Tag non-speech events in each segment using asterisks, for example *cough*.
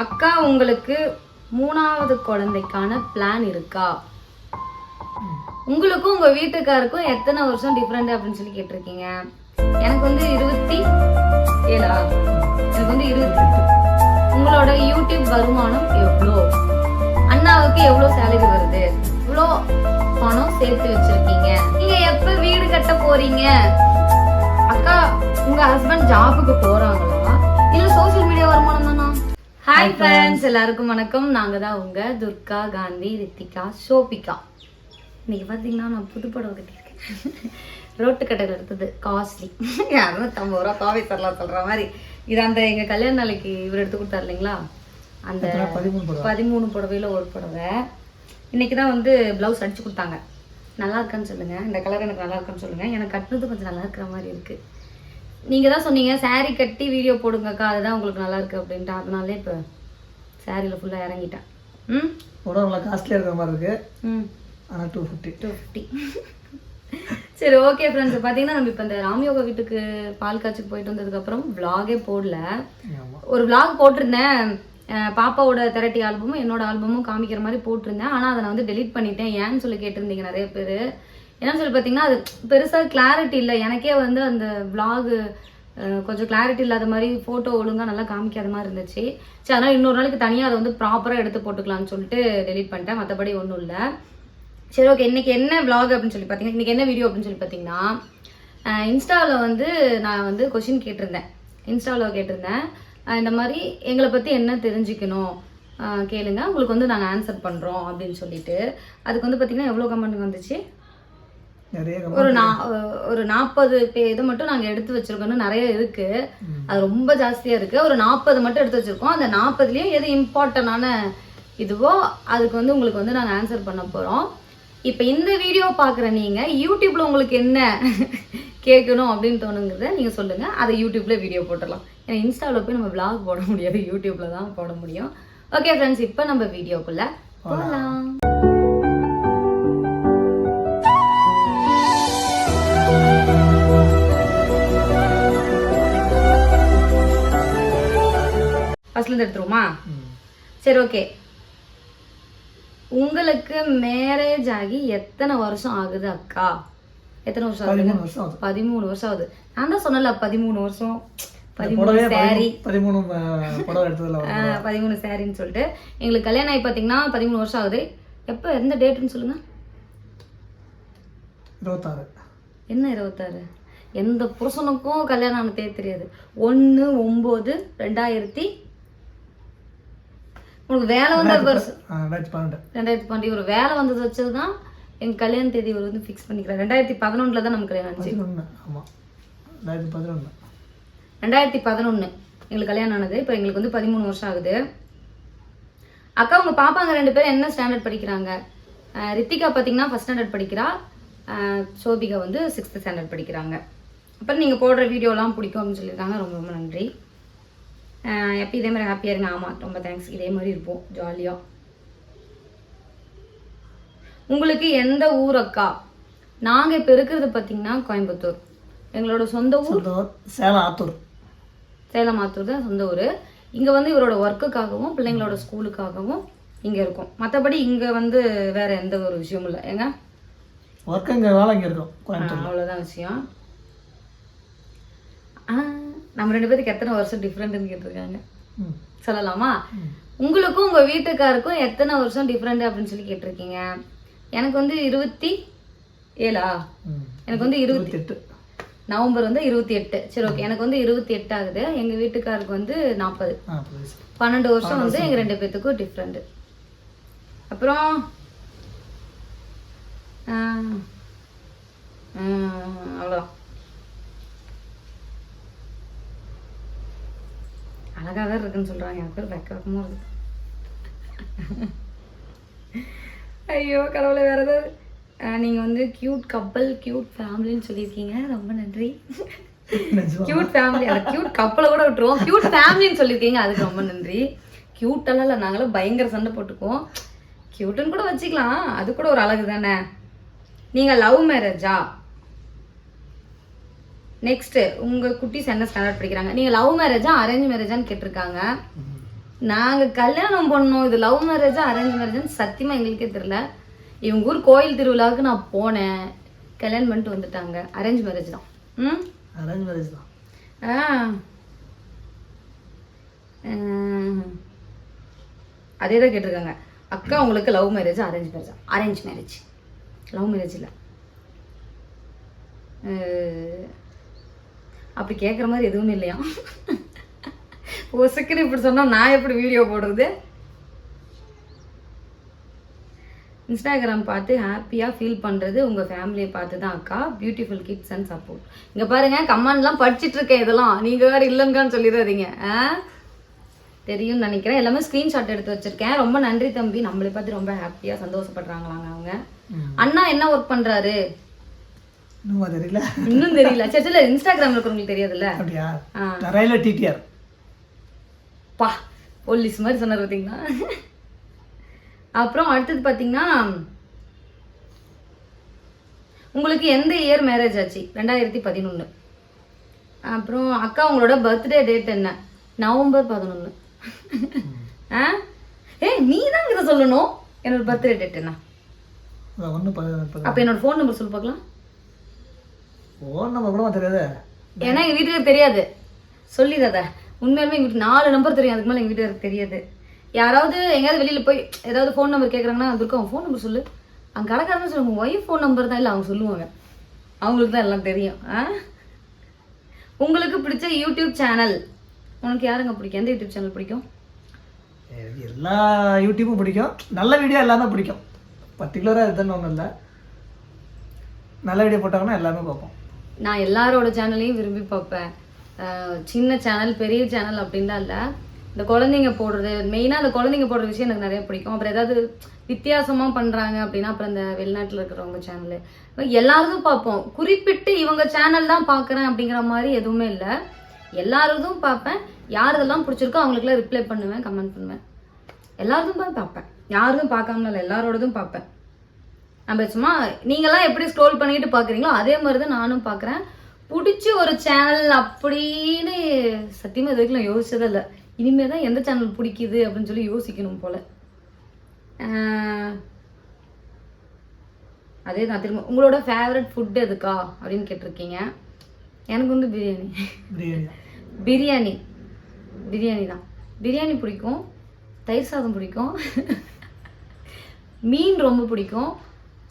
அக்கா உங்களுக்கு மூணாவது குழந்தைக்கான பிளான் இருக்கா? உங்களுக்கும் உங்க வீட்டுக்காருக்கும் எத்தனை வருஷம் டிஃப்ரெண்ட் அப்படின்னு சொல்லி கேட்டிருக்கீங்க? எனக்கு வந்து இருபத்தி ஏழா? எனக்கு வந்து இருபத்தி உங்களோட யூடியூப் வருமானம் எவ்வளோ? அண்ணாவுக்கு எவ்வளோ சேலரி வருது? இவ்வளோ பணம் சேர்த்து வச்சிருக்கீங்க. நீங்க எப்ப வீடு கட்ட போறீங்க? அக்கா உங்க ஹஸ்பண்ட் ஜாபுக்கு போறாங்களா? இல்ல சோஷியல் மீடியா வருமானம் தானா ஹாய் ஃப்ரெண்ட்ஸ் எல்லாருக்கும் வணக்கம். நாங்க தான் உங்க துர்கா காந்தி ரித்திகா ஷோபிகா இன்னைக்கு பார்த்தீங்கன்னா நான் புது படம் கட்டியிருக்கேன் ரோட்டு கடையில் எடுத்தது காஸ்ட்லி. இரநூத்தம்பது ரூபா காவி தரலாம் சொல்ற மாதிரி. இது அந்த எங்க கல்யாண நாளைக்கு இவர் எடுத்து கொடுத்தாரு இல்லைங்களா? அந்த பதிமூணு புடவையில ஒரு புடவை. இன்னைக்கு தான் வந்து ப்ளவுஸ் அடிச்சு கொடுத்தாங்க. நல்லா இருக்கான்னு சொல்லுங்க. இந்த கலர் எனக்கு நல்லா இருக்கான்னு சொல்லுங்க. எனக்கு கட்டுறது கொஞ்சம் நல்லா இருக்கிற மாதிரி இருக்கு. நீங்க தான் சொன்னீங்க saree கட்டி வீடியோ போடுங்கக்கா அதுதான் உங்களுக்கு நல்லா இருக்கு அப்படின்ட்டு. அதனாலே இப்போ சாரியில் ஃபுல்லாக இறங்கிட்டேன். ம்? உடம்பு நல்லா காஸ்ட்லியாக இருக்கிற மாதிரி இருக்கு. ம். ஆனால் டூ ஃபிஃப்டி டூ ஃபிஃப்டி சரி ஓகே ஃப்ரெண்ட்ஸ் பார்த்தீங்கன்னா நம்ம இப்போ இந்த ராமயோகா வீட்டுக்கு பால் காய்ச்சிக்கு போயிட்டு வந்ததுக்கப்புறம் vlog-ஏ போடல. ஒரு vlog போட்டிருந்தேன். பாப்பாவோட தெரட்டி ஆல்பமும் என்னோட ஆல்பமும் காமிக்கிற மாதிரி போட்டிருந்தேன். ஆனால் அதை நான் வந்து டெலீட் பண்ணிட்டேன். ஏன்னு சொல்லி கேட்டிருந்தீங்க நிறைய பேர். என்னன்னு சொல்லி பார்த்தீங்கன்னா அது பெருசாக கிளாரிட்டி இல்லை. எனக்கே வந்து அந்த விலாகு கொஞ்சம் கிளாரிட்டி இல்லாத மாதிரி ஃபோட்டோ ஒழுங்காக நல்லா காமிக்காத மாதிரி இருந்துச்சு. சரி அதனால் இன்னொரு நாளைக்கு தனியாக அதை வந்து ப்ராப்பராக எடுத்து போட்டுக்கலாம்னு சொல்லிட்டு டெலிட் பண்ணிட்டேன். மற்றபடி ஒன்றும் இல்லை. சரி ஓகே இன்றைக்கி என்ன விலாக் அப்படின்னு சொல்லி பார்த்தீங்கன்னா இன்றைக்கி என்ன வீடியோ அப்படின்னு சொல்லி பார்த்தீங்கன்னா இன்ஸ்டாவில் வந்து நான் வந்து கொஷின் கேட்டிருந்தேன். இன்ஸ்டாவில் கேட்டிருந்தேன். இந்த மாதிரி எங்களை பற்றி என்ன தெரிஞ்சுக்கணும்? கேளுங்க. உங்களுக்கு வந்து நாங்கள் ஆன்சர் பண்ணுறோம் அப்படின்னு சொல்லிட்டு. அதுக்கு வந்து பார்த்தீங்கன்னா எவ்வளோ கமெண்ட் வந்துச்சு? ஒரு நா ஒரு நாற்பது பே இது மட்டும் நாங்கள் எடுத்து வச்சிருக்கோம்னு நிறைய இருக்கு. அது ரொம்ப ஜாஸ்தியாக இருக்கு. ஒரு நாற்பது மட்டும் எடுத்து வச்சிருக்கோம். அந்த நாற்பதுலேயும் எது இம்பார்ட்டண்டான இதுவோ அதுக்கு வந்து உங்களுக்கு வந்து நாங்கள் ஆன்சர் பண்ண போகிறோம் இப்போ இந்த வீடியோ பார்க்குற நீங்கள் யூடியூப்ல உங்களுக்கு என்ன *laughs* கேட்கணும் அப்படின்னு தோணுங்கிறத நீங்கள் சொல்லுங்கள் அதை யூடியூப்ல வீடியோ போட்டுடலாம். ஏன்னா இன்ஸ்டாவில் போய் நம்ம vlog போட முடியாது. *laughs* யூடியூப்ல தான் போட முடியும். ஓகே ஃப்ரெண்ட்ஸ் இப்போ நம்ம வீடியோக்குள்ள போகலாம் ஃபர்ஸ்ட்லேருந்து எடுத்துருவோமா? சரி ஓகே. உங்களுக்கு மேரேஜ் ஆகி எத்தனை வருஷம் ஆகுது அக்கா? எத்தனை வருஷம் ஆகுது? பதிமூணு வருஷம் ஆகுது. நான் தான் சொன்னல பதிமூணு வருஷம். பதிமூணு சாரி சாரின்னு சொல்லிட்டு. எங்களுக்கு கல்யாணம் ஆகி பார்த்தீங்கன்னா பதிமூணு வருஷம் ஆகுது. எப்போ எந்த டேட்டுன்னு சொல்லுங்க? இருபத்தாறு. என்ன இருபத்தாறு? எந்த புருஷனுக்கும் கல்யாணம் ஆனதே தெரியாது. ஒன்று ஒம்பது ரெண்டாயிரத்தி உனக்கு வேலை வந்த ரெண்டாயிரத்தி பன்னெண்டு. ஒரு வேலை வந்தது வச்சது தான் எங்கள் கல்யாண தேதி ஒரு வந்து ஃபிக்ஸ் பண்ணிக்கிறேன் ரெண்டாயிரத்தி பதினொன்றில் தான் நமக்கு கல்யாணம் ஆச்சு. ஆமாம் ரெண்டாயிரத்தி பதினொன்று ரெண்டாயிரத்தி பதினொன்று எங்களுக்கு கல்யாணம் ஆனது. இப்போ எங்களுக்கு வந்து பதிமூணு வருஷம் ஆகுது. அக்கா உங்கள் பாப்பாங்க ரெண்டு பேரும் என்ன ஸ்டாண்டர்ட் படிக்கிறாங்க? ரித்திகா பார்த்தீங்கன்னா ஃபஸ்ட் ஸ்டாண்டர்ட் படிக்கிறா. சோபிகா வந்து சிக்ஸ்த் ஸ்டாண்டர்ட் படிக்கிறாங்க. அப்புறம் நீங்கள் போடுற வீடியோலாம் பிடிக்கும் அப்படின்னு சொல்லியிருக்காங்க. ரொம்ப ரொம்ப நன்றி. எப்பயும் இதே மாதிரி ஹாப்பியாக இருங்க ஆமாம் ரொம்ப தேங்க்ஸ் இதே மாதிரி இருப்போம் ஜாலியாக உங்களுக்கு எந்த ஊர் அக்கா? நாங்கள் இப்போ இருக்கிறது பார்த்தீங்கன்னா கோயம்புத்தூர். எங்களோட சொந்த ஊர்? சேலம் ஆத்தூர் சேலம் ஆத்தூர் தான் சொந்த ஊர். இங்கே வந்து இவரோட ஒர்க்குக்காகவும் பிள்ளைங்களோட ஸ்கூலுக்காகவும் இங்கே இருக்கும். மற்றபடி இங்கே வந்து வேற எந்த ஒரு விஷயமும் இல்லை. ஏங்க? ஒர்க்கு இங்கே வேலை இங்கே இருக்கும் அவ்வளோதான் விஷயம். ஆ, நம்ம ரெண்டு பேருக்கு எத்தனை வருஷம் டிஃப்ரெண்ட்னு கேட்டிருக்காங்க. சொல்லலாமா? உங்களுக்கும் உங்கள் வீட்டுக்காருக்கும் எத்தனை வருஷம் டிஃப்ரெண்ட் அப்படின்னு சொல்லி கேட்டிருக்கீங்க? எனக்கு வந்து இருபத்தி ஏழா? எனக்கு வந்து இருபத்தி இருபத்தெட்டு. நவம்பர் வந்து இருபத்தி எட்டு. சரி ஓகே எனக்கு வந்து இருபத்தி எட்டு ஆகுது. எங்கள் வீட்டுக்காருக்கு வந்து நாற்பது. பன்னெண்டு வருஷம் வந்து எங்க ரெண்டு பேத்துக்கும் டிஃப்ரெண்ட் அப்புறம் ஆஹ், ஆஹ், அவ்வளவுதான் அழகா தான் இருக்குன்னு சொல்றாங்க. எனக்கு பேர் வெக்க வெக்கமா இருக்கு. ஐயோ கடவுளை வேற ஏதாவது ஆஹ், நீங்க வந்து கியூட் கப்பல் கியூட் ஃபேமிலின்னு சொல்லியிருக்கீங்க. ரொம்ப நன்றி. கியூட் ஃபேமிலி அந்த கியூட் கப்பலை கூட விட்டுருவோம். கியூட் ஃபேமிலின்னு சொல்லியிருக்கீங்க. அதுக்கு ரொம்ப நன்றி. கியூட் எல்லாம் இல்லை நாங்களும் பயங்கர சண்டை போட்டுக்குவோம். கியூட்டுன்னு கூட வச்சுக்கலாம். அது கூட ஒரு அழகு தானே. நீங்கள் லவ் மேரேஜா? நெக்ஸ்ட் உங்க குட்டீஸ் என்ன ஸ்டாண்டர்ட் படிக்கிறாங்க? நீங்க லவ் மேரேஜா அரேஞ்ச் மேரேஜான்னு கேட்டிருக்காங்க. நாங்க கல்யாணம் பண்ணோம். இது லவ் மேரேஜா அரேஞ்ச் மேரேஜ்னு சத்தியமா எங்களுக்கே தெரியல. இவங்க ஊர் கோயில் திருவிழாவுக்கு நான் போனேன். கல்யாணம் பண்ணிட்டு வந்துட்டாங்க. அரேஞ்ச் மேரேஜ் தான். ம்? அரேஞ்ச் மேரேஜ் தான். அதே தான் கேட்டிருக்காங்க. அக்கா உங்களுக்கு love marriage arrange marriage arrange marriage love marriage இல்லை அப்படி கேட்குற மாதிரி எதுவுமே இல்லையா? செகண்ட் இப்படி சொன்னால் நான் எப்படி வீடியோ போடுறது? இன்ஸ்டாகிராம் பார்த்து ஹாப்பியாக ஃபீல் பண்ணுறது உங்கள் ஃபேமிலியை பார்த்து தான் அக்கா. பியூட்டிஃபுல் கிட்ஸ் அண்ட் சப்போர்ட் இங்கே பாருங்க கமெண்ட்லாம் படிச்சிட்டு இருக்கேன் இதெல்லாம். நீங்கள் வேறு இல்லைங்கன்னு சொல்லிடாதீங்க. ஆ? தெரியும்னு நினைக்கிறேன். எல்லாமே ஸ்க்ரீன்ஷாட் எடுத்து வச்சிருக்கேன். ரொம்ப நன்றி தம்பி. நம்மளை பார்த்து ரொம்ப ஹாப்பியாக சந்தோஷப்படுறாங்களாங்க அவங்க. அண்ணா என்ன ஒர்க் பண்ணுறாரு இன்னுமா தெரியல இன்னும் தெரியல. சரி சரி இன்ஸ்டாகிராமில் இருக்கிறவங்களுக்கு தெரியாதுல்ல? அப்படியா? Railway TTR. பா போலீஸ் மாதிரி சொன்னார் பார்த்தீங்களா? அப்புறம் அடுத்தது பார்த்தீங்கன்னா உங்களுக்கு எந்த இயர் மேரேஜ் ஆச்சு? ரெண்டாயிரத்தி பதினொன்று அப்புறம் அக்கா உங்களோட பர்த்டே டேட் என்ன? நவம்பர் பதினொன்று ஆ? ஏய் நீ தான் இதை சொல்லணும். என்னோட பர்த்டே டேட் என்ன? அப்போ என்னோட ஃபோன் நம்பர் சொல்லி பார்க்கலாம். ஃபோன் நம்பர் கூட தெரியாது? ஏன்னா எங்கள் வீட்டுக்கு தெரியாது. சொல்லிடாத உண்மையாலுமே எங்கள் வீட்டு நாலு நம்பர் தெரியும். அதுக்கு மேலே எங்கள் வீட்டுக்கு தெரியாது. யாராவது எங்கேயாவது வெளியில் போய் ஏதாவது ஃபோன் நம்பர் கேட்குறாங்கன்னா அதுக்கு அவங்க ஃபோன் நம்பர் சொல்லு. அங்கே கடைக்காரங்க சொல்லுவாங்க ஒய்ஃப் ஃபோன் நம்பர் தான். இல்லை அவங்க சொல்லுவாங்க. அவங்களுக்கு தான் எல்லாம் தெரியும். ஆ? உங்களுக்கு பிடிச்ச யூடியூப் சேனல் உனக்கு யாருங்க பிடிக்கும்? எந்த யூடியூப் சேனல் பிடிக்கும்? எல்லா யூடியூப்பும் பிடிக்கும். நல்ல வீடியோ எல்லாமே பிடிக்கும். பர்டிகுலராக இதுன்னு ஒன்றும் இல்லை. நல்ல வீடியோ போட்டாங்கன்னா எல்லாமே பார்ப்போம். நான் எல்லாரோட சேனலையும் விரும்பி பார்ப்பேன். சின்ன சேனல் பெரிய சேனல் அப்படின்லாம் இல்லை. இந்த குழந்தைங்க போடுறது மெயினாக அந்த குழந்தைங்க போடுற விஷயம் எனக்கு நிறைய பிடிக்கும். அப்புறம் ஏதாவது வித்தியாசமாக பண்ணுறாங்க அப்படின்னா அப்புறம் இந்த வெளிநாட்டில் இருக்கிறவங்க சேனலு. எல்லாரதும் பார்ப்போம். குறிப்பிட்டு இவங்க சேனல் தான் பார்க்குறேன் அப்படிங்கிற மாதிரி எதுவுமே இல்லை. எல்லாரதும் பார்ப்பேன். யாரதெல்லாம் பிடிச்சிருக்கோ அவங்களுக்குலாம் ரிப்ளை பண்ணுவேன் கமெண்ட் பண்ணுவேன். எல்லாரதும் பார்ப்பேன். யாரும் பார்க்காமல எல்லாரோடதும் பார்ப்பேன். நம்ம சும்மா நீங்களாம் எப்படி ஸ்க்ரோல் பண்ணிட்டு பார்க்குறீங்களோ அதே மாதிரி தான் நானும் பார்க்குறேன். பிடிச்ச ஒரு சேனல் அப்படின்னு சத்தியமாக இது வரைக்கும் நான் யோசிச்சதே இல்லை. இனிமே தான் எந்த சேனல் பிடிக்குது அப்படின்னு சொல்லி யோசிக்கணும் போல. அதே தான் திரும்ப உங்களோட ஃபேவரட் ஃபுட் எதுக்கா அப்படின்னு கேட்டிருக்கீங்க. எனக்கு வந்து பிரியாணி. பிரியாணி. பிரியாணி தான். பிரியாணி பிடிக்கும். தயிர் சாதம் பிடிக்கும். மீன் ரொம்ப பிடிக்கும்.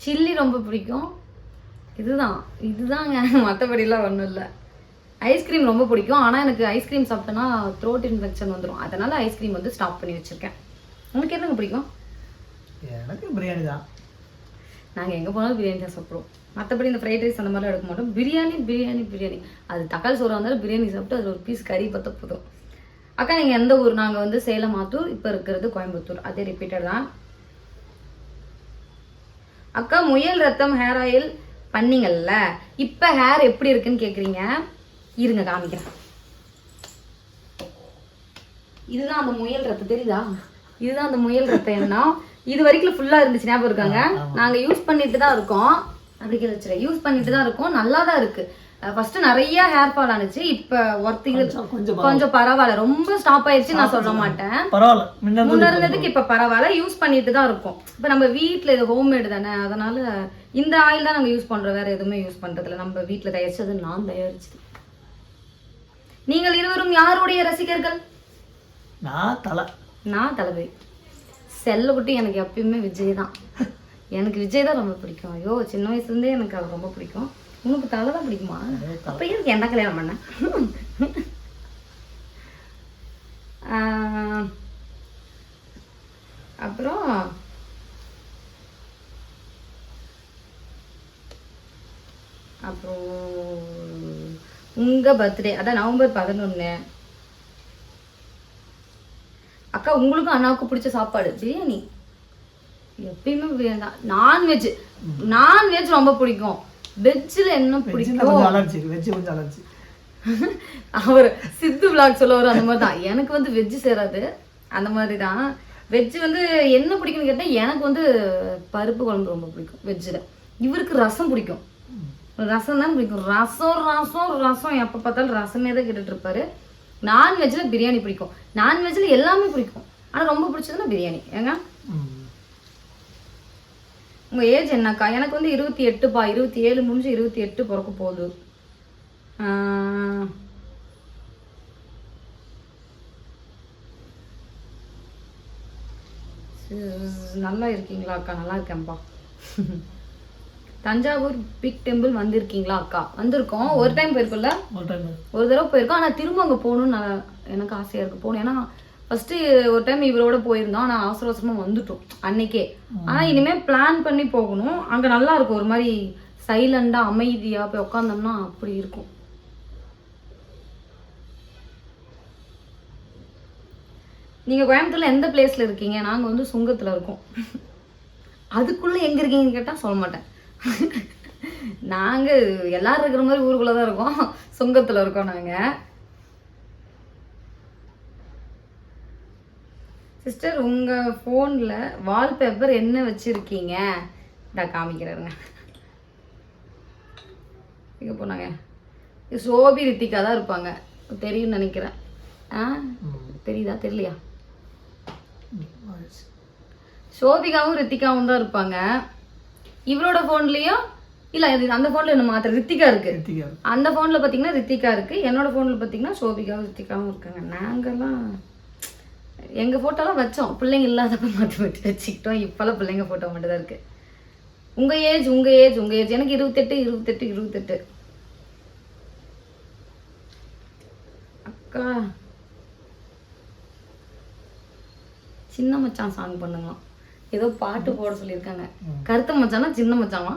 சில்லி ரொம்ப பிடிக்கும். இதுதான். இதுதாங்க. *laughs* மற்றபடிலாம் ஒன்றும் இல்லை. ஐஸ்கிரீம் ரொம்ப பிடிக்கும். ஆனால் எனக்கு ஐஸ்கிரீம் சாப்பிட்டேன்னா த்ரோட் இன்ஃபெக்ஷன் வந்துடும் அதனால ஐஸ்கிரீம் வந்து ஸ்டாப் பண்ணி வச்சுருக்கேன். உங்களுக்கு என்னங்க பிடிக்கும்? எனக்கு பிரியாணி தான். நாங்கள் எங்கே போனாலும் பிரியாணி தான் சாப்பிடுவோம். மற்றபடி இந்த ஃப்ரைட் ரைஸ் அந்த மாதிரிலாம் எடுக்க மாட்டோம். பிரியாணி பிரியாணி பிரியாணி. அது தக்காளி சோறாக இருந்தாலும் பிரியாணி சாப்பிட்டு அதில் ஒரு பீஸ் கறி பார்த்தா போதும். அக்கா நீங்கள் எந்த ஊர்? நாங்கள் வந்து சேலம் ஆத்தூர். இப்போ இருக்கிறது கோயம்புத்தூர். அதே ரிப்பீட்டட் தான். அக்கா முயல் ரத்தம் ஹேர் ஆயில் பண்ணீங்கல்ல இப்போ ஹேர் எப்படி இருக்குன்னு கேட்குறீங்க இருங்க காமிக்கிறேன். இதுதான் அந்த முயல் ரத்தம் தெரியுதா? இதுதான் அந்த முயல் ரத்தம் எண்ணம் இது வரைக்கும் ஃபுல்லாக இருந்துச்சு ஞாபகம் இருக்காங்க? நாங்கள் யூஸ் பண்ணிட்டு தான் இருக்கோம். அப்படி வச்சுரு யூஸ் பண்ணிட்டு தான் இருக்கோம். நல்லா தான் இருக்கு. ஃபர்ஸ்ட் நிறைய ஹேர் ஃபால் ஆனிச்சு. இப்போ ஒர்த்திங் கொஞ்சம் பரவாயில்ல. ரொம்ப ஸ்டாப் ஆயிடுச்சு நான் சொல்ல மாட்டேன். பரவாயில்ல. முன்ன இருந்ததுக்கு இப்ப பரவாயில்ல. யூஸ் பண்ணிட்டு தான் இருக்கோம். இப்ப நம்ம வீட்ல இது ஹோம்மேடு தானே. அதனால இந்த ஆயில் தான் நாங்க யூஸ் பண்றோம். வேற எதுவுமே யூஸ் பண்றது இல்ல நம்ம வீட்ல தயாரிச்சது நான் தயாரிச்சது. நீங்கள் இருவரும் யாருடைய ரசிகர்கள்? நான் தலை. நான் தளபதி. செல்லக்குட்டி எனக்கு எப்பயுமே விஜய் தான். எனக்கு விஜய் தான் ரொம்ப பிடிக்கும். ஐயோ சின்ன வயசுலேருந்தே எனக்கு அவர் ரொம்ப பிடிக்கும். உனக்கு தலை தான் பிடிக்குமா அப்போ எதுக்கு என்ன கல்யாணம் பண்ண? அப்புறம் அப்புறம் உங்கள் பர்த்டே அதான் நவம்பர் பதினொன்று அக்கா உங்களுக்கும் அண்ணாவுக்கும் பிடிச்ச சாப்பாடு பிரியாணி. எப்பயுமே பிரியாணி தான் நான்வெஜ் நான்வெஜ் ரொம்ப பிடிக்கும். வெஜ்ஜில் என்ன பிடிக்கும்? அலர்ஜி வெஜ்ஜு கொஞ்சம் அலர்ஜி அவர் சித்து விளாக் சொல்லுவார் அந்த மாதிரி தான். எனக்கு வந்து வெஜ்ஜு சேராது. அந்த மாதிரி தான். வெஜ்ஜு வந்து என்ன பிடிக்கும்னு கேட்டால் எனக்கு வந்து பருப்பு குழம்பு ரொம்ப பிடிக்கும் வெஜ்ஜில். இவருக்கு ரசம் பிடிக்கும். ரசம் தான் பிடிக்கும். ரசம் ரசம் ரசம். எப்போ பார்த்தாலும் ரசமே தான் கேட்டுட்டு இருப்பாரு. நான்வெஜ்ல பிரியாணி பிடிக்கும். நான்வெஜ்ல எல்லாமே பிடிக்கும். ஆனா ரொம்ப பிடிச்சதுன்னா பிரியாணி. ஏங்க? ம். உங்க ஏஜ் என்னக்கா? எனக்கு வந்து இருபத்தி எட்டுப்பா இருபத்தி ஏழு முடிஞ்சு இருபத்தி எட்டு பிறக்க போகுது. நல்லா இருக்கீங்களா அக்கா? நல்லா இருக்கேன்ப்பா. தஞ்சாவூர் பிக் டெம்பிள் வந்திருக்கீங்களா அக்கா? வந்திருக்கோம். ஒரு டைம் போயிருக்கோம்ல? ஒரு டைம் ஒரு தடவை போயிருக்கோம். ஆனால் திரும்ப அங்கே போகணும்னு எனக்கு ஆசையாக இருக்கு. போகணும். ஏன்னா ஃபர்ஸ்ட் ஒரு டைம் இவரோட போயிருந்தோம். ஆனால் அவசர அவசரமாக வந்துட்டோம். அன்னைக்கே. ஆனால் இனிமேல் பிளான் பண்ணி போகணும். அங்கே நல்லா இருக்கும். ஒரு மாதிரி சைலண்டாக அமைதியாக போய் உட்காந்தோம்னா அப்படி இருக்கும். நீங்கள் கோயம்புத்தூர்ல எந்த பிளேஸில் இருக்கீங்க? நாங்கள் வந்து சுங்கத்தில் இருக்கோம். அதுக்குள்ளே எங்கே இருக்கீங்கன்னு கேட்டால் சொல்ல மாட்டேன். நாங்கள் எல்லாரும் இருக்கிற மாதிரி ஊருக்குள்ளே தான் இருக்கோம். சுங்கத்தில் இருக்கோம் நாங்கள் சிஸ்டர் உங்கள் ஃபோனில் வால்பேப்பர் என்ன வச்சுருக்கீங்க? நான் காமிக்கிறேருங்க. எங்கே போனாங்க. இது சோபி ரித்திகா தான் இருப்பாங்க. தெரியும்னு நினைக்கிறேன். ஆ? தெரியுதா? தெரியலையா? சோபிகாவும் ரித்திகாவும் தான் இருப்பாங்க. இவரோட ஃபோன்லேயும் இல்லை இது அந்த ஃபோனில் என்ன மாத்திர? ரித்திகா இருக்கு. ரித்திகா அந்த ஃபோனில் பார்த்தீங்கன்னா ரித்திகா இருக்கு. என்னோட ஃபோனில் பார்த்தீங்கன்னா சோபிகாவும் ரித்திகாவும் இருக்காங்க. நாங்கெல்லாம் எங்கள் ஃபோட்டோலாம் வச்சோம். பிள்ளைங்க இல்லாதப்ப மாற்றி மாற்றி வச்சுக்கிட்டோம். இப்போல்லாம் பிள்ளைங்க ஃபோட்டோ மட்டும் தான் இருக்கு. உங்கள் ஏஜ் உங்கள் ஏஜ் உங்கள் ஏஜ் எனக்கு இருபத்தெட்டு இருபத்தெட்டு இருபத்தெட்டு. அக்கா. சின்ன மச்சான் சாங் பண்ணுங்களாம். ஏதோ பாட்டு போட சொல்லியிருக்காங்க. கருத்த மச்சானா சின்ன மச்சானா?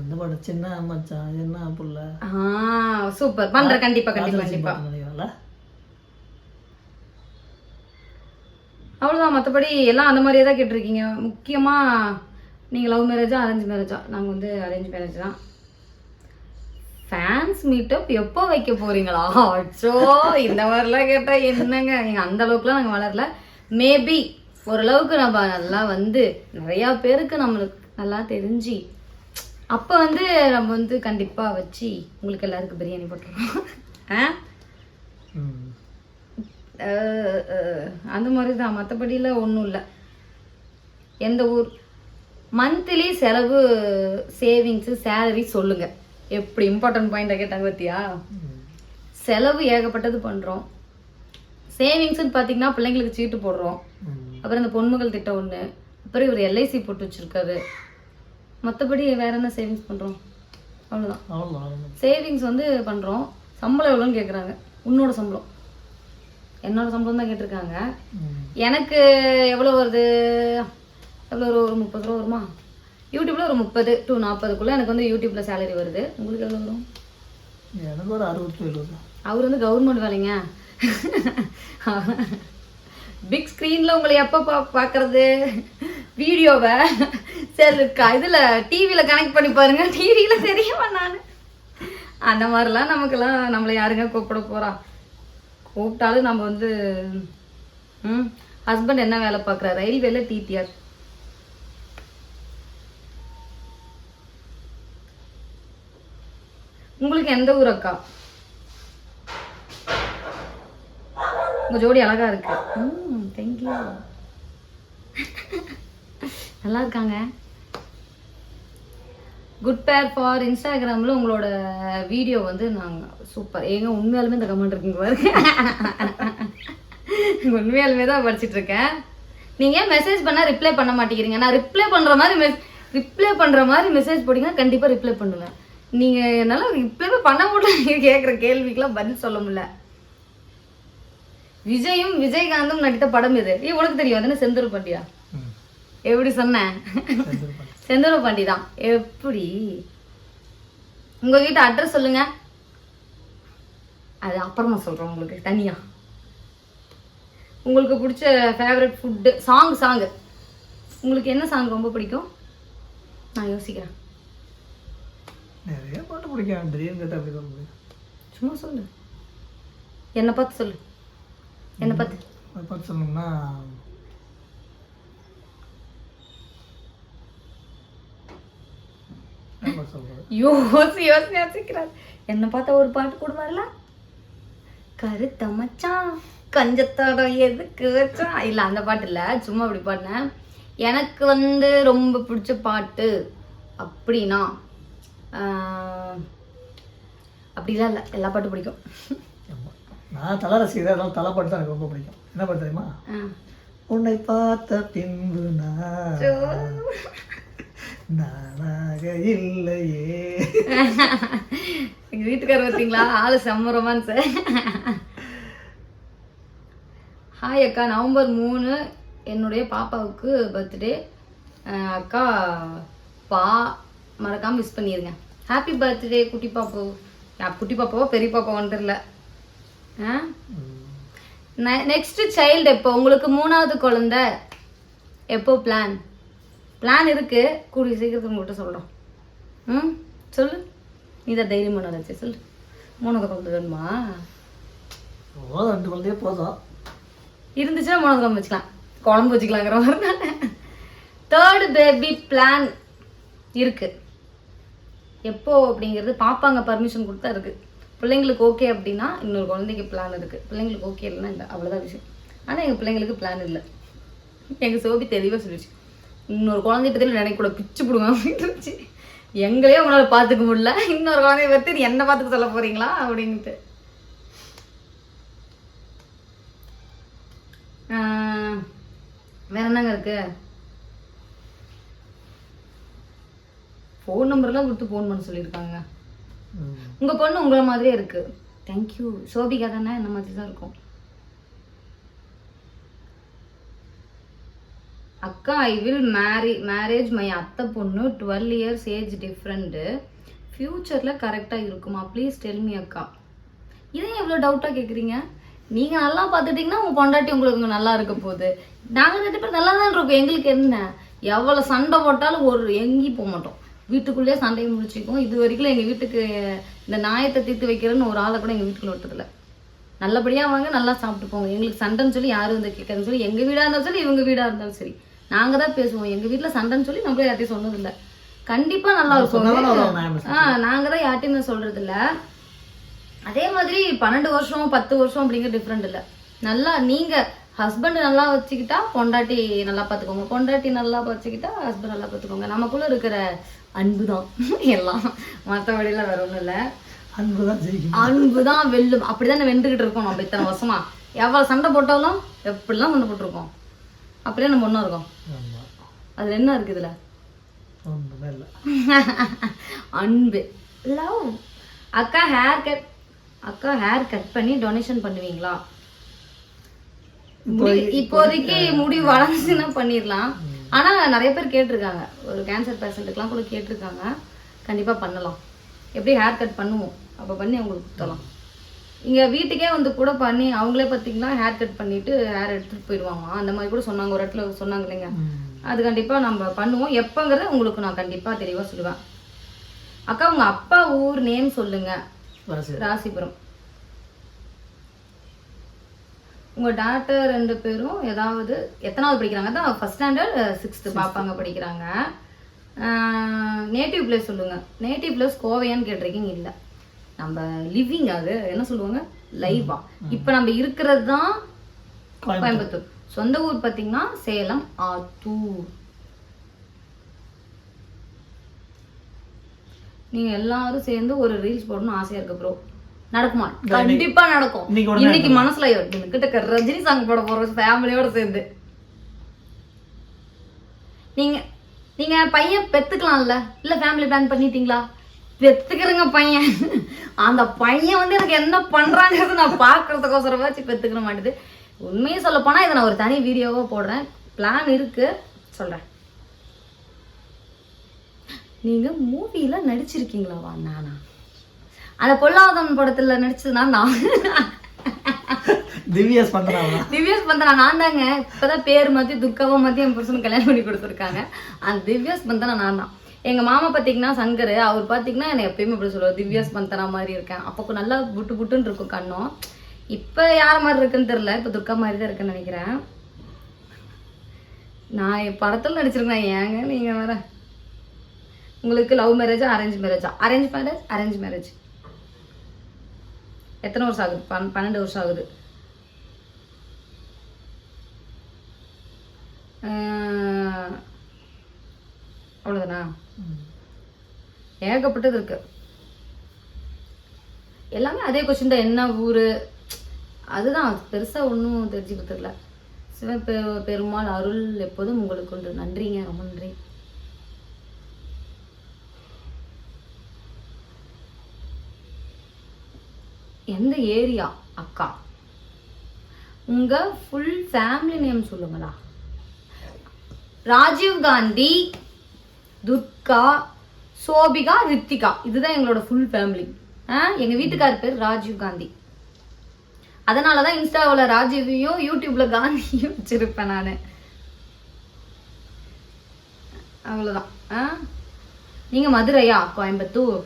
இந்த பாட்டு சின்ன மச்சான் என்ன புள்ள? சூப்பர் பண்றேன். கண்டிப்பா கண்டிப்பா கண்டிப்பா. அவ்வளோதான் மற்றபடி எல்லாம் அந்த மாதிரியே தான் கேட்டிருக்கீங்க. முக்கியமாக நீங்கள் லவ் மேரேஜா அரேஞ்ச் மேரேஜா நாங்கள் வந்து அரேஞ்ச் மேரேஜ் தான். ஃபேன்ஸ் மீட்டப் எப்போ வைக்க போகிறீங்களா அச்சோ இந்த மாதிரிலாம் கேட்டால் என்னங்க? நீங்கள் அந்த அளவுக்குலாம் நாங்கள் வளரல. மேபி ஓரளவுக்கு நம்ம நல்லா வந்து நிறையா பேருக்கு நம்மளுக்கு நல்லா தெரிஞ்சு அப்போ வந்து நம்ம வந்து கண்டிப்பாக வச்சு உங்களுக்கு எல்லாருக்கும் பிரியாணி போட்டுருவோம் ஆ? அந்த மாதிரி தான் மற்றபடியில் ஒன்றும் இல்லை. எந்த ஊர்? மந்த்லி செலவு சேவிங்ஸு சேலரி சொல்லுங்க. எப்படி இம்பார்ட்டன்ட் பாயிண்டை கேட்டாங்க பத்தியா? ம். செலவு ஏகப்பட்டது பண்ணுறோம் சேவிங்ஸ்னு பார்த்தீங்கன்னா பிள்ளைங்களுக்கு சீட்டு போடுறோம். அப்புறம் இந்த பொன்மகள் திட்டம் ஒன்று அப்புறம் இவர் எல்ஐசி போட்டு வச்சிருக்காரு. மற்றபடி வேற என்ன சேவிங்ஸ் பண்ணுறோம் அவ்வளோதான். சேவிங்ஸ் வந்து பண்ணுறோம் சம்பளம் எவ்வளோன்னு கேட்குறாங்க உன்னோட சம்பளம். என்னோட சம்பளம் தான் கேட்டிருக்காங்க. எனக்கு எவ்வளோ வருது? எவ்வளோ ஒரு ஒரு முப்பது ரூபா வருமா? யூடியூப்ல ஒரு முப்பது டு நாற்பதுக்குள்ளே எனக்கு வந்து யூடியூப்ல சேலரி வருது. உங்களுக்கு எவ்வளோ வரும்? எனக்கு ஒரு அறுபத்தி எழுபது அவர் வந்து கவர்மெண்ட் வேலைங்க. பிக் ஸ்க்ரீனில் உங்களை எப்போ பா பார்க்கறது வீடியோவை சரி இதில் டிவியில் கனெக்ட் பண்ணி பாருங்க. டிவியில் தெரியுமா நான்? அந்த மாதிரிலாம் நமக்கெல்லாம் நம்மளை யாருங்க கூப்பிட போகிறா கூப்பிட்டாலும் நம்ம வந்து ம் ஹஸ்பண்ட் என்ன வேலை பார்க்குறா ரயில்வேல டிடிஆர் உங்களுக்கு எந்த ஊர் அக்கா? உங்க ஜோடி அழகா இருக்கு. ம் தேங்க்யூ நல்லா இருக்காங்க. குட் பேர் ஃபார் இன்ஸ்டாகிராமில் உங்களோட வீடியோ வந்து நாங்கள் சூப்பர் ஏங்க உண்மையாலுமே இந்த கமெண்ட் இருக்குங்க பாருங்க. உண்மையாலுமே தான் படிச்சிட்டு இருக்கேன். நீங்கள் மெசேஜ் பண்ணால் ரிப்ளை பண்ண மாட்டேங்கிறீங்க? நான் ரிப்ளை பண்ணுற மாதிரி மெஸ் ரிப்ளை பண்ணுற மாதிரி மெசேஜ் போட்டிங்கன்னா கண்டிப்பாக ரிப்ளை பண்ணுவேன். நீங்கள் என்னால் ரிப்ளை பண்ண முடியல. கேட்குற கேள்விக்கெல்லாம் பதில் சொல்ல முடியல. விஜயும் விஜயகாந்தும் நடித்த படம் இது ஏய் உனக்கு தெரியும். அதுன்னு செந்தூர் பாண்டியா. எப்படி சொன்னேன். செந்தூர் பாண்டி தான். எப்படி? உங்க வீட்டு அட்ரஸ் சொல்லுங்க. அது அப்புறமா சொல்றேன் உங்களுக்கு தனியா. உங்களுக்கு பிடிச்ச ஃபேவரட் ஃபுட்டு சாங் சாங் உங்களுக்கு என்ன சாங் ரொம்ப பிடிக்கும்? நான் யோசிக்கிறேன். நிறைய பாட்டு பிடிக்கும். திடீர்னு கேட்டால் அப்படி தான் சும்மா சொல்லு. என்னை பார்த்து சொல்லு. என்னை பார்த்து. பார்த்து சொல்லணும்னா என்ன பாட்டு சொல்றது யோசி யோசி யோசிக்கிறார். என்னை பார்த்தா ஒரு பாட்டு கூட வரல கருத்த மச்சான் கஞ்சத்தோட எதுக்கு வச்சான்? இல்லை அந்த பாட்டு இல்லை சும்மா அப்படி பாடினேன். எனக்கு வந்து ரொம்ப பிடிச்ச பாட்டு அப்படின்னா அப்படிலாம் இல்லை எல்லா பாட்டும் பிடிக்கும். நான் தலை ரசிக்கிறேன் அதனால தலை பாட்டு தான் எனக்கு ரொம்ப பிடிக்கும். என்ன பாட்டு தெரியுமா. உன்னை பார்த்த பின்பு நான் நானாக இல்லையே. எங்க வீட்டுக்காரர் பார்த்தீங்களா ஆளு செம்ம ரொமான்ஸ் ஹாய் அக்கா நவம்பர் மூணு என்னுடைய பாப்பாவுக்கு பர்த்டே அக்கா பா மறக்காம மிஸ் பண்ணிடுங்க ஹாப்பி பர்த்டே குட்டி பாப்பு. குட்டி பாப்பாவோ பெரிய பாப்பாவோன்னு தெரியல. நெக்ஸ்ட் சைல்டு எப்போ? உங்களுக்கு மூணாவது குழந்தை. எப்போ பிளான் பிளான் இருக்கு. கூடிய சீக்கிரத்துக்கு உங்கள்கிட்ட சொல்கிறோம் ம்? சொல்லு. நீ தான் தைரியம் பண்ணாச்சு சொல்லு. மூணாவது குழந்தை வேணுமா? போதும் ரெண்டு குழந்தையே போதும். இருந்துச்சுன்னா மூணாவது குழம்பு வச்சுக்கலாம். குழம்பு வச்சுக்கலாங்கிற மாதிரி தேர்டு பேபி பிளான் இருக்கு. எப்போ அப்படிங்கிறது பாப்பாங்க பர்மிஷன் கொடுத்தா இருக்கு. பிள்ளைங்களுக்கு ஓகே அப்படின்னா இன்னொரு குழந்தைக்கு பிளான் இருக்கு. பிள்ளைங்களுக்கு ஓகே இல்லைன்னா இல்லை. அவ்வளோதான் விஷயம். ஆனால் எங்கள் பிள்ளைங்களுக்கு பிளான் இல்லை. எங்கள் சோபி தெளிவாக சொல்லிடுச்சு. இன்னொரு குழந்தைய பற்றி நினைக்க கூட பிச்சு போடுவேன் அப்படின்ட்டு எங்களையே உங்களால் பார்த்துக்க முடியல. இன்னொரு குழந்தைய பற்றி நீ என்ன பார்த்துக்க சொல்ல போறீங்களா அப்படின்ட்டு வேற என்னங்க இருக்கு? ஃபோன் நம்பர்லாம் கொடுத்து ஃபோன் பண்ண சொல்லியிருக்காங்க. ம். உங்க பொண்ணு உங்களை மாதிரியே இருக்கு. தேங்க்யூ சோபிகா தானே? இந்த மாதிரி தான் இருக்கும். அக்கா I will marry marriage my அத்தை பொண்ணு டுவெல் இயர்ஸ் ஏஜ் டிஃப்ரெண்ட்டு ஃப்யூச்சரில் கரெக்டாக இருக்குமா? ப்ளீஸ் டெல் மீ அக்கா. இதே எவ்வளோ டவுட்டாக கேட்குறீங்க நீங்கள் நல்லா பார்த்துட்டிங்கன்னா உங்கள் பொண்டாட்டி உங்களுக்கு நல்லா இருக்க போகுது. நாங்கள் ரெண்டு பேரும் நல்லா தான் இருக்கோம். எங்களுக்கு என்ன? எவ்வளோ சண்டை போட்டாலும் ஒரு எங்கேயும் போக மாட்டோம். வீட்டுக்குள்ளேயே சண்டையை முடிச்சுக்கும் இது வரைக்கும் எங்கள் வீட்டுக்கு இந்த நாயத்தை தீர்த்து வைக்கிறேன்னு ஒரு ஆளை கூட எங்கள் வீட்டுக்குள்ள விட்டதில்ல நல்லபடியாக வாங்க நல்லா சாப்பிட்டு போங்க எங்களுக்கு சண்டைன்னு சொல்லி யாரும் வந்து கேட்கறதுன்னு சொல்லி எங்கள் வீடாக இருந்தாலும் சரி இவங்க வீடாக இருந்தாலும் சரி. நாங்கள் தான் பேசுவோம். எங்கள் வீட்டில் சண்டைன்னு சொல்லி நம்மளே யார்ட்டையும் சொன்னதில்லை. கண்டிப்பாக நல்லா இருக்கும். ஆ நாங்கள் தான் யார்ட்டையுமே சொல்கிறதில்ல அதே மாதிரி பன்னெண்டு வருஷம் பத்து வருஷம் அப்படிங்கிற டிஃப்ரெண்ட் இல்லை. நல்லா நீங்கள் ஹஸ்பண்ட் நல்லா வச்சுக்கிட்டா பொண்டாட்டி நல்லா பார்த்துக்கோங்க பொண்டாட்டி நல்லா வச்சுக்கிட்டா ஹஸ்பண்ட் நல்லா பார்த்துக்கோங்க நமக்குள்ள இருக்கிற அன்பு தான். *laughs* எல்லாம். வேற ஒன்றும் இல்லை. அன்பு தான் ஜெயிக்கும். அன்பு தான் வெல்லும். அப்படிதான் வென்றுகிட்டு இருக்கோம் நம்ம இத்தனை வருஷமா. எவ்வளோ சண்டை போட்டாலும் எப்படிலாம் சண்டை போட்டிருக்கோம்? அப்படியே நம்ம ஒன்றா இருக்கோம். அதில் என்ன இருக்குது இதில்? *laughs* அன்பு. லவ் அக்கா ஹேர் கட் அக்கா ஹேர் கட் பண்ணி டொனேஷன் பண்ணுவீங்களா? இப்போதைக்கு முடி வளர்ந்துச்சுன்னா பண்ணிடலாம் ஆனா நிறைய பேர் கேட்டிருக்காங்க. ஒரு கேன்சர் பேஷண்ட்டுக்கெலாம் கூட கேட்டிருக்காங்க. கண்டிப்பா பண்ணலாம். எப்படி ஹேர் கட் பண்ணுவோம்? அப்போ பண்ணி அவங்களுக்கு கொடுத்தலாம் இங்க வீட்டுக்கே வந்து கூட பண்ணி அவங்களே பார்த்தீங்கன்னா ஹேர் கட் பண்ணிட்டு ஹேர் எடுத்துட்டு போயிடுவாங்க. அந்த மாதிரி கூட சொன்னாங்க ஒரு இடத்துல சொன்னாங்க இல்லைங்க. அது கண்டிப்பா நம்ம பண்ணுவோம். எப்பங்கிறத உங்களுக்கு நான் கண்டிப்பா தெளிவா சொல்லுவேன். அக்கா உங்க அப்பா ஊர் நேம் சொல்லுங்க. ராசி. ராசிபுரம். உங்க டாக்டர் ரெண்டு பேரும் ஏதாவது எத்தனாவது படிக்கிறாங்க? தான் ஃபர்ஸ்ட் ஸ்டாண்டர்ட் சிக்ஸ்த்து பாப்பாங்க படிக்கிறாங்க. நேட்டிவ் பிளேஸ் சொல்லுங்க. நேட்டிவ் பிளேஸ் கோவையான்னு கேட்டிருக்கீங்க? இல்லை. நம்ம லிவிங் அது என்ன சொல்லுவாங்க? லைவா இப்போ நம்ம இருக்கிறது தான் கோயம்புத்தூர். சொந்த ஊர் பார்த்தீங்கன்னா சேலம் ஆத்தூர். நீங்க எல்லாரும் சேர்ந்து ஒரு ரீல்ஸ் போடணும்னு ஆசையா இருக்கு ப்ரோ நடக்குமா? கண்டிப்பா நடக்கும். இன்னைக்கு மனசுல கிட்ட ரஜினி சாங் போட போறோம் ஃபேமிலியோட சேர்ந்து. நீங்க நீங்க பையன் பெத்துக்கலாம்ல? இல்ல ஃபேமிலி பிளான் பண்ணிட்டீங்களா? பெத்துக்கிறங்க பையன். அந்த பையன் வந்து எனக்கு என்ன பண்றாங்கிறது நான் பாக்குறதுக்கோசரம் வச்சு பெத்துக்கிற மாட்டேது. உண்மையை சொல்ல போனா இதை நான் ஒரு தனி வீடியோவா போடுறேன். பிளான் இருக்கு. சொல்றேன். நீங்க மூவில நடிச்சிருக்கீங்களாவா நானா? அந்த பொல்லாதவன் படத்துல நடிச்சது நான் திவ்யாஸ் பண்றாங்க திவ்யாஸ் பந்தனா நான் தாங்க. இப்பதான் பேர் மாத்தி துர்காவா மாத்தி என் புருஷனுக்கு கல்யாணம் பண்ணி கொடுத்துருக்காங்க. அந்த திவ்யாஸ் பந்தனா நான் தான். எங்க மாமா பாத்தீங்கன்னா சங்கர் அவர் பாத்தீங்கன்னா என்னை எப்பயுமே இப்படி சொல்லுவார் திவ்யாஸ் பந்தனா மாதிரி இருக்கேன். அப்போ நல்லா புட்டு புட்டுன்னு இருக்கும் கண்ணும். இப்ப யார் மாதிரி இருக்குன்னு தெரியல இப்ப துர்கா மாதிரி தான் இருக்குன்னு நினைக்கிறேன். நான் என் படத்துல நடிச்சிருக்கேன் ஏங்க நீங்க வேற? உங்களுக்கு லவ் மேரேஜா அரேஞ்ச் மேரேஜா அரேஞ்ச் மேரேஜ் அரேஞ்ச் மேரேஜ் எத்தனை வருஷம் ஆகுது? பன் பன்னெண்டு வருஷம் ஆகுது. அவ்வளோதானா ஏகப்பட்டது இருக்கு. எல்லாமே அதே கொஸ்டின் தான். என்ன ஊர்? அதுதான். பெருசாக ஒன்றும் தெரிஞ்சுக்கிறதுல. சிவ பெ பெருமாள் அருள் எப்போதும் உங்களுக்கு உண்டு. நன்றிங்க. ரொம்ப நன்றி. எந்த ஏரியா? அக்கா. உங்க ஃபுல் ஃபேமிலி நேம் சொல்லுங்களா? ராஜீவ் காந்தி துர்கா சோபிகா ரித்திகா. இதுதான் எங்களோட ஃபுல் ஃபேமிலி எங்கள் எங்க வீட்டுக்கார் பேர் ராஜீவ் காந்தி. அதனால தான் இன்ஸ்டாவில் ராஜீவையும் யூடியூப்ல காந்தியும் வச்சிருப்பேன் நான். அவ்வளோதான் ஆ? நீங்க மதுரையா? கோயம்புத்தூர்.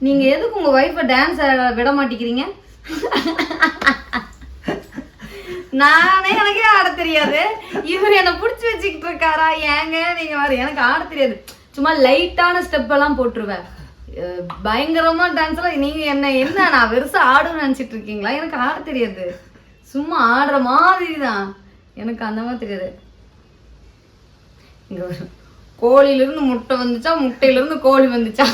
நீங்க எதுக்கு உங்க ஒய்ஃபை டான்ஸ் விட மாட்டேங்கிறீங்க? *laughs* நானே எனக்கே ஆட தெரியாது. இவர் என்னை பிடிச்சி வச்சுக்கிட்டு இருக்காரா? ஏங்க? நீங்க வேற எனக்கு ஆட தெரியாது. சும்மா லைட்டான ஸ்டெப் எல்லாம் போட்டுருவேன். பயங்கரமா டான்ஸ் எல்லாம் நீங்க என்ன என்ன நான் பெருசா ஆடுன்னு நினைச்சிட்டு இருக்கீங்களா? எனக்கு ஆட தெரியாது. சும்மா ஆடுற மாதிரி தான் எனக்கு அந்த மாதிரி தெரியாது. இங்க ஒரு கோழியில இருந்து முட்டை வந்துச்சா? முட்டையிலிருந்து கோழி வந்துச்சா?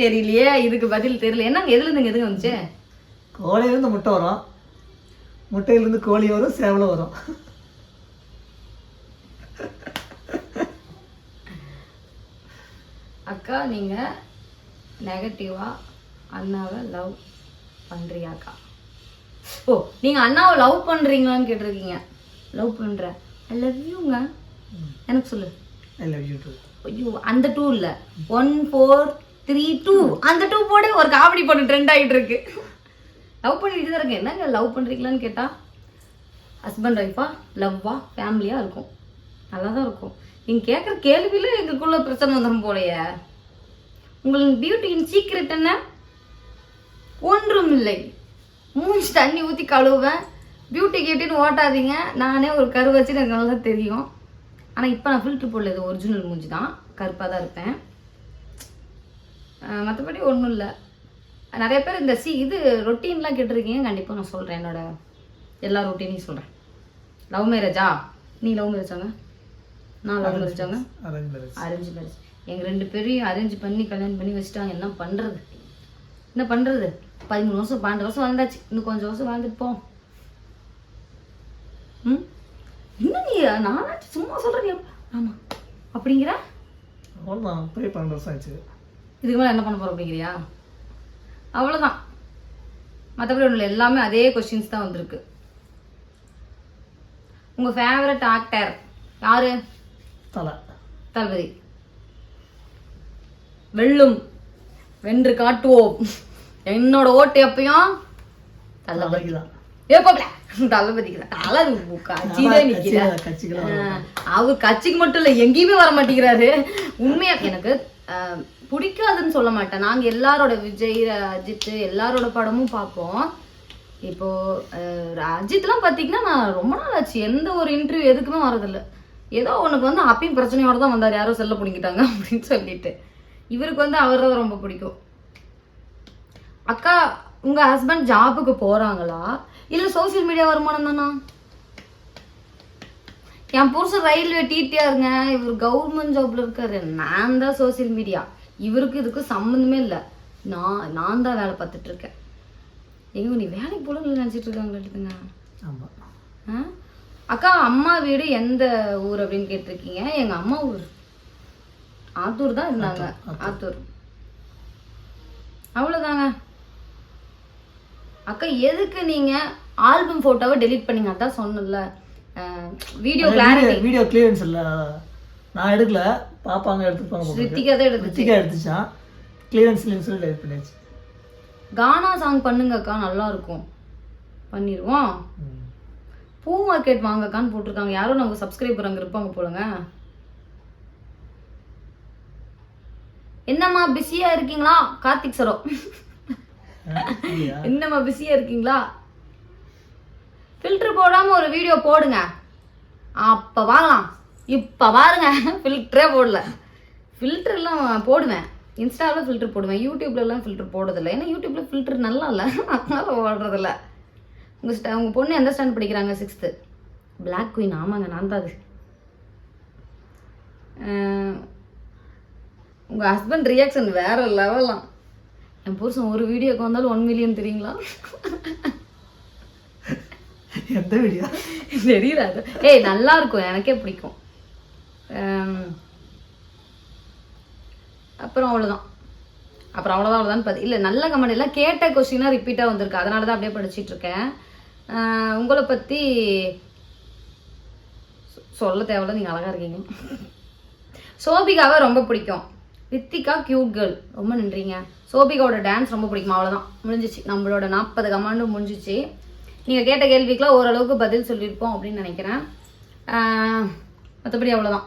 தெரியலையே இதுக்கு பதில் தெரியல. என்னங்க எதுல இருந்து எதுங்க வந்துச்சு? கோழியிலேருந்து முட்டை வரும். முட்டையிலேருந்து கோழி வரும் சேவலை வரும். அக்கா நீங்க நெகட்டிவா அண்ணாவை லவ் பண்றியாக்கா ஓ நீங்க அண்ணாவை லவ் பண்றீங்களான்னு கேட்டிருக்கீங்க. லவ் பண்றேன் ஐ லவ் யூங்க எனக்கு சொல்லு. ஐ லவ் யூ டூ ஐயோ அந்த டூ இல்ல. ஒன் ஃபோர் த்ரீ டூ அந்த டூ போடு ஒரு காமெடி பண்ணு ட்ரெண்ட் ஆகிட்டு இருக்கு. லவ் பண்ணிட்டு தான் இருக்கேன். என்னங்க லவ் பண்ணுறீங்களான்னு கேட்டால் ஹஸ்பண்ட் ஒய்ஃபாக லவ்வா ஃபேமிலியாக இருக்கும். நல்லா தான் இருக்கும். நீங்கள் கேட்குற கேள்வியில் எங்களுக்குள்ள பிரச்சனை வந்துடும் போலையே. உங்களின் பியூட்டியின் சீக்ரெட் என்ன? ஒன்றும் இல்லை மூஞ்சி தண்ணி ஊற்றி கழுவுவேன். பியூட்டி கேட்டின்னு ஓட்டாதீங்க. நானே ஒரு கரு வச்சு எனக்கு நல்லா தெரியும். ஆனால் இப்போ நான் ஃபில்ட்ரு போடல. இது ஒரிஜினல் மூஞ்சி தான். கருப்பாக தான் இருப்பேன். மற்றபடி ஒன்றும் இல்லை நிறைய பேர் இந்த சி இது ரொட்டீன்லாம் கேட்டிருக்கீங்க கண்டிப்பாக நான் சொல்கிறேன் என்னோட எல்லா ரொட்டீனையும் சொல்கிறேன் லவ் மேரேஜா நீ லவ் மேரேஜாங்க நான் லவ் மேரேஜாங்க அரேஞ்ச் மேரேஜ் எங்கள் ரெண்டு பேரையும் அரேஞ்ச் பண்ணி கல்யாணம் பண்ணி வச்சுட்டாங்க. என்ன பண்ணுறது என்ன பண்ணுறது பதிமூணு வருஷம் பன்னெண்டு வருஷம் வாழ்ந்தாச்சு. இன்னும் கொஞ்சம் வருஷம் வாழ்ந்துட்டு போம் ம்? என்ன நீ? நானாச்சு சும்மா சொல்கிறேன் ஆமாம் அப்படிங்கிற? அவ்வளோதான் போய் பன்னெண்டு வருஷம் ஆச்சு. இதுக்கு மேலே என்ன பண்ண போகிறோம் அப்படிங்கிறியா? அவ்வளோதான் மற்றபடி ஒன்றும் இல்லை எல்லாமே அதே கொஸ்டின்ஸ் தான் வந்திருக்கு. உங்கள் ஃபேவரட் ஆக்டர் யாரு? தலை. தளபதி. வெல்லும் வென்று காட்டுவோம். என்னோட ஓட்டு எப்பயும் தளபதி. தான். அவர் கட்சிக்கு மட்டும் இல்லை எங்கேயுமே வர மாட்டேங்கிறாரு. உண்மையா எனக்கு பிடிக்காதுன்னு சொல்ல மாட்டேன். நாங்கள் எல்லாரோட விஜய் அஜித் எல்லாரோட படமும் பார்ப்போம். இப்போது அஜித்லாம் பார்த்தீங்கன்னா நான் ரொம்ப நாள் ஆச்சு. எந்த ஒரு இன்டர்வியூ எதுக்குமே வரதில்லை ஏதோ உனக்கு வந்து அப்பயும் பிரச்சனையோட தான் வந்தார். யாரோ செல்ல பிடிங்கிட்டாங்க அப்படின்னு சொல்லிட்டு. இவருக்கு வந்து அவர் தான் ரொம்ப பிடிக்கும். அக்கா உங்கள் ஹஸ்பண்ட் ஜாபுக்கு போகிறாங்களா இல்லை சோஷியல் மீடியா வருமானம் தானா? என் புருஷன் ரயில்வே டிடிஆருங்க இவர் கவர்மெண்ட் ஜாப்ல இருக்காரு. நான் தான் சோஷியல் மீடியா இவருக்கு இதுக்கு சம்மந்தமே இல்லை. நான் நான் தான் வேலை பார்த்துட்டு இருக்கேன். எங்க நீ வேலைக்கு போல நினைச்சிட்டு இருக்காங்க ஆமாம்? அக்கா அம்மா வீடு எந்த ஊர் அப்படின்னு கேட்டிருக்கீங்க? எங்க அம்மா ஊர். ஆத்தூர் தான் இருந்தாங்க. ஆத்தூர் அவ்வளவுதாங்க. அக்கா எதுக்கு நீங்க ஆல்பம் போட்டோவை டெலீட் பண்ணீங்க? அதான் சொன்னல வீடியோ கிளாரிட்டி வீடியோ கிளியரன்ஸ் இல்லை. நான் எடுக்கல. பாப்பாங்க எடுத்துட்டு போங்க ரித்திகா தான் எடுத்துச்சு. ரித்திகா எடுத்துச்சான் கிளியரன்ஸ் இல்லைன்னு சொல்லி டைப் பண்ணியாச்சு. கானா சாங் பண்ணுங்கக்கா நல்லா இருக்கும். பண்ணிடுவோம். பூ மார்க்கெட் வாங்கக்கான்னு போட்டிருக்காங்க. யாரும் நம்ம சப்ஸ்கிரைபர் அங்கே இருப்பாங்க போலங்க. என்னம்மா பிஸியா இருக்கீங்களா? கார்த்திக் சரோ என்னம்மா பிஸியா இருக்கீங்களா? ஃபில்ட்ரு போடாமல் ஒரு வீடியோ போடுங்க. அப்போ வாங்கலாம். இப்போ பாருங்க. ஃபில்டரே போடல. ஃபில்டர்லாம் போடுவேன். இன்ஸ்டாவில் ஃபில்ட்ரு போடுவேன். யூடியூப்லலாம் ஃபில்ட்ரு போடுறதில்ல. ஏன்னா யூடியூப்பில் ஃபில்ட்ரு நல்லா இல்லை. அதனால் போடுறதில்ல. உங்கள் ஸ்ட உங்கள் பொண்ணு எந்த ஸ்டாண்ட் படிக்கிறாங்க? சிக்ஸ்த்து பிளாக் குயின் ஆமாங்க நான் தான் அது. உங்கள் ஹஸ்பண்ட் ரியாக்ஷன் வேறு லெவலாம் என் புருஷன் ஒரு வீடியோக்கு வந்தாலும் ஒன் மில்லியன் தெரியுங்களா? எந்த வீடியோ தெரியல ஏய் நல்லா இருக்கும். எனக்கே பிடிக்கும். அப்புறம் அவ்வளோதான் அப்புறம் அவ்வளோதான் அவ்வளோதான் பார்த்து இல்லை நல்ல கமெண்ட் எல்லாம் கேட்ட கொஸ்டினாக ரிப்பீட்டாக வந்திருக்கு. அதனால தான் அப்படியே படிச்சிட்டு இருக்கேன். உங்களை பற்றி சொல்ல தேவையில்ல. நீங்கள் அழகாக இருக்கீங்க. சோபிகாவை ரொம்ப பிடிக்கும். ரித்திகா கியூட் கேர்ள் ரொம்ப நன்றிங்க. சோபிகாவோட டான்ஸ் ரொம்ப பிடிக்கும். அவ்வளோதான் முடிஞ்சிச்சு. நம்மளோட நாற்பது கமாண்டும் முடிஞ்சிச்சு. நீங்கள் கேட்ட கேள்விக்கெலாம் ஓரளவுக்கு பதில் சொல்லியிருப்போம் அப்படின்னு நினைக்கிறேன். மற்றபடி அவ்வளோதான்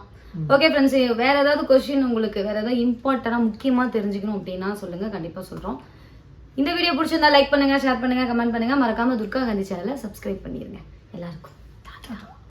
ஓகே ஃப்ரெண்ட்ஸ் வேறு ஏதாவது கொஷின் உங்களுக்கு வேறு ஏதாவது இம்பார்ட்டண்ட்டாக முக்கியமாக தெரிஞ்சுக்கணும் அப்படின்னா சொல்லுங்கள் கண்டிப்பாக சொல்கிறோம் இந்த வீடியோ பிடிச்சிருந்தா லைக் பண்ணுங்கள் ஷேர் பண்ணுங்கள் கமெண்ட் பண்ணுங்கள் மறக்காமல் துர்கா காந்தி சேனலை சப்ஸ்கிரைப் பண்ணிடுங்க எல்லாருக்கும்.